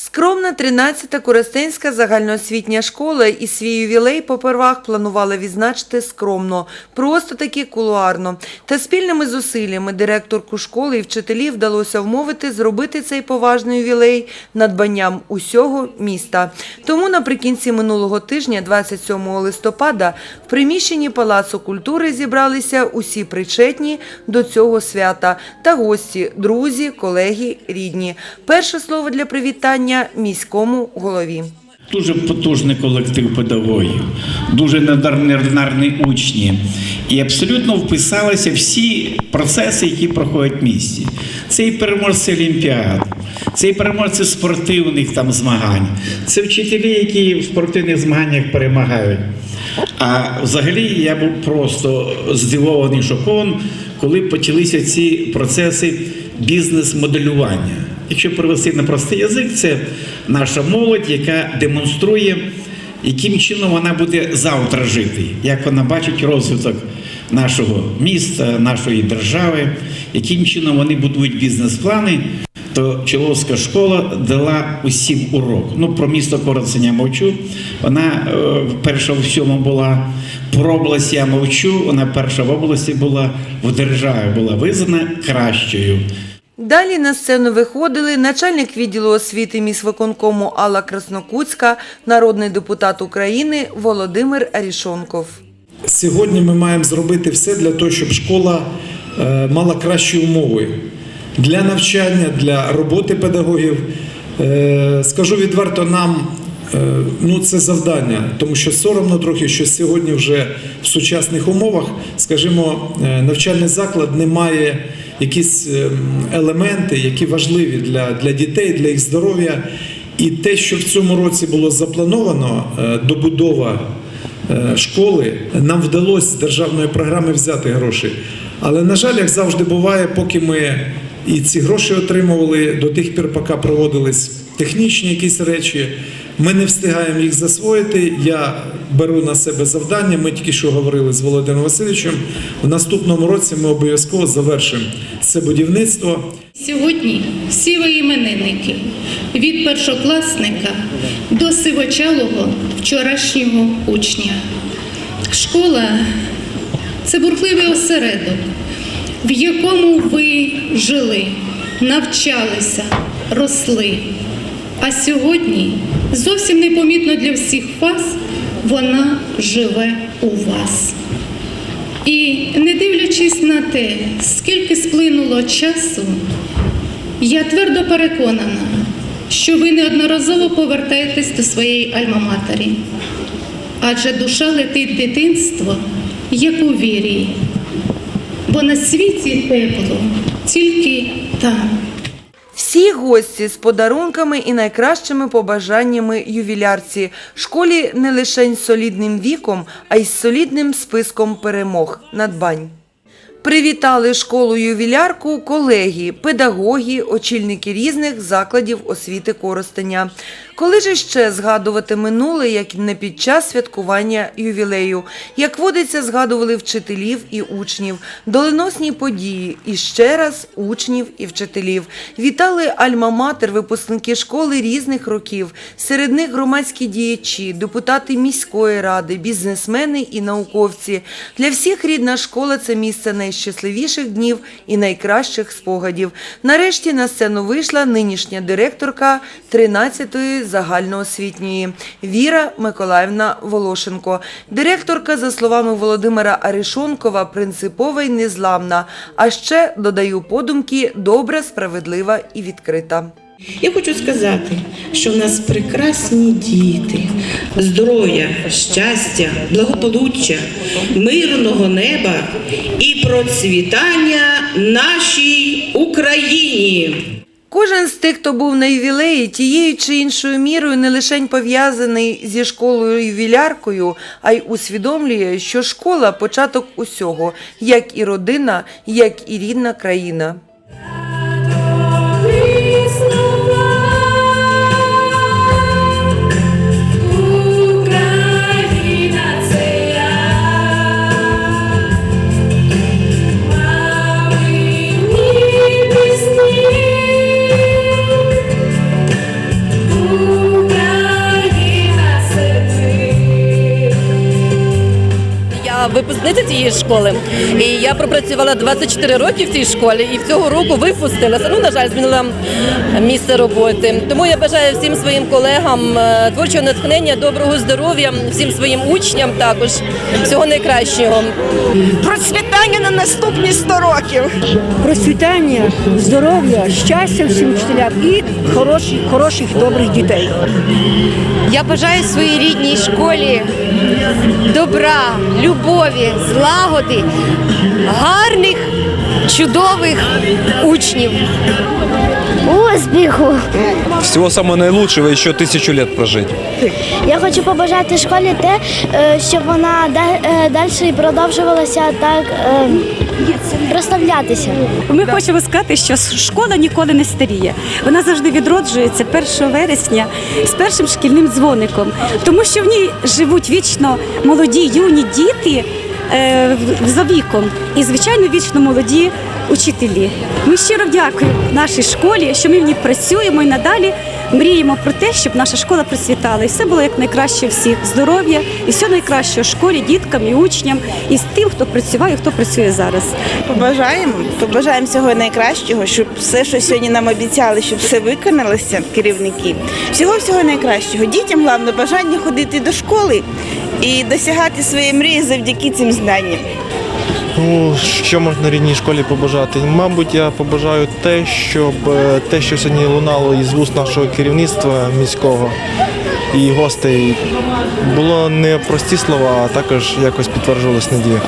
Скромна 13-та Коростенська загальноосвітня школа і свій ювілей попервах планувала відзначити скромно, просто таки кулуарно. Та спільними зусиллями директорку школи і вчителів вдалося вмовити зробити цей поважний ювілей надбанням усього міста. Тому наприкінці минулого тижня, 27 листопада, в приміщенні Палацу культури зібралися усі причетні до цього свята та гості, друзі, колеги, рідні. Перше слово для привітання міському голові. Дуже потужний колектив педагогів, дуже неординарні учні. І абсолютно вписалися всі процеси, які проходять в місті. Це і переможці олімпіад, це і переможці спортивних там змагань, це вчителі, які в спортивних змаганнях перемагають. А взагалі я був просто здивований, шокований, коли почалися ці процеси бізнес-моделювання. Якщо перевести на простий язик, це наша молодь, яка демонструє, яким чином вона буде завтра жити, як вона бачить розвиток нашого міста, нашої держави, яким чином вони будують бізнес-плани. То Чоловська школа дала усім урок. Ну, про місто Коростеня мовчу. Вона е, перша в всьому була про область я мовчу. Вона перша в області була в державі, була визнана кращою. Далі на сцену виходили начальник відділу освіти міськвиконкому Алла Краснокутська, народний депутат України Володимир Арішонков. Сьогодні ми маємо зробити все для того, щоб школа е, мала кращі умови для навчання, для роботи педагогів. Е, Скажу відверто, нам е, ну, це завдання, тому що соромно трохи, що сьогодні вже в сучасних умовах, скажімо, навчальний заклад не має якісь е, елементи, які важливі для, для дітей, для їх здоров'я. І те, що в цьому році було заплановано, е, добудова е, школи, нам вдалося з державної програми взяти гроші. Але, на жаль, як завжди буває, поки ми і ці гроші отримували, до тих пір, поки проводились технічні якісь речі, ми не встигаємо їх засвоїти. Я беру на себе завдання. Ми тільки що говорили з Володимиром Васильовичем. В наступному році ми обов'язково завершимо це будівництво. Сьогодні всі ви іменинники від першокласника до сивочалого вчорашнього учня. Школа це бурхливий осередок, в якому ви жили, навчалися, росли. А сьогодні зовсім непомітно для всіх вас вона живе у вас. І не дивлячись на те, скільки сплинуло часу, я твердо переконана, що ви неодноразово повертаєтесь до своєї альма-матері. Адже душа летить дитинство, як у вірі, бо на світі тепло тільки там. Всі гості з подарунками і найкращими побажаннями ювілярці. Школі не лише солідним віком, а й солідним списком перемог надбань. Привітали школу ювілярку колеги, педагоги, очільники різних закладів освіти Коростеня. Коли ж ще згадувати минуле, як не під час святкування ювілею, як водиться, згадували вчителів і учнів, доленосні події і ще раз учнів і вчителів. Вітали альма-матер, випускники школи різних років. Серед них громадські діячі, депутати міської ради, бізнесмени і науковці. Для всіх рідна школа це місце найщасливіших днів і найкращих спогадів. Нарешті на сцену вийшла нинішня директорка 13-ї загальноосвітньої Віра Миколаївна Волошенко. Директорка, за словами Володимира Аришонкова, принципова й незламна. А ще, додаю подумки, добра, справедлива і відкрита. Я хочу сказати, що в нас прекрасні діти, здоров'я, щастя, благополуччя, мирного неба і процвітання нашій Україні. Кожен з тих, хто був на ювілеї, тією чи іншою мірою не лише пов'язаний зі школою ювіляркою, а й усвідомлює, що школа початок усього, як і родина, як і рідна країна. Випускниця цієї школи. І я пропрацювала 24 роки в цій школі і цього року випустилася. Ну, на жаль, змінила місце роботи. Тому я бажаю всім своїм колегам е, творчого натхнення, доброго здоров'я, всім своїм учням також всього найкращого. процвітання на наступні 100 років. процвітання, здоров'я, щастя всім вчителям і хороших, хороших, добрих дітей. Я бажаю своїй рідній школі добра, любові, злагоди, гарних, чудових учнів. Успіху! Всего самого наилучшего, еще тысячу лет прожить. Я хочу побажати школі те, е, щоб вона далі продовжувалася так е, проставлятися. Ми хочемо сказати, що школа ніколи не старіє. Вона завжди відроджується 1 вересня з першим шкільним дзвоником, тому що в ній живуть вічно молоді юні діти е, за віком і, звичайно, вічно молоді учителі. Ми щиро дякуємо нашій школі, що ми в ній працюємо і надалі мріємо про те, щоб наша школа процвітала. І все було як найкраще всіх здоров'я і все найкраще в школі, діткам і учням, і з тим, хто працює, і хто працює зараз. Побажаємо, побажаємо всього найкращого, щоб все, що сьогодні нам обіцяли, щоб все виконалося, керівники. Всього всього найкращого. Дітям головне бажання ходити до школи і досягати своєї мрії завдяки цим знанням. Ну, що можна рідній школі побажати? Мабуть, я побажаю те, щоб е, те, що сьогодні лунало із вуст нашого керівництва міського і гостей, було не прості слова, а також якось підтверджувалась надія.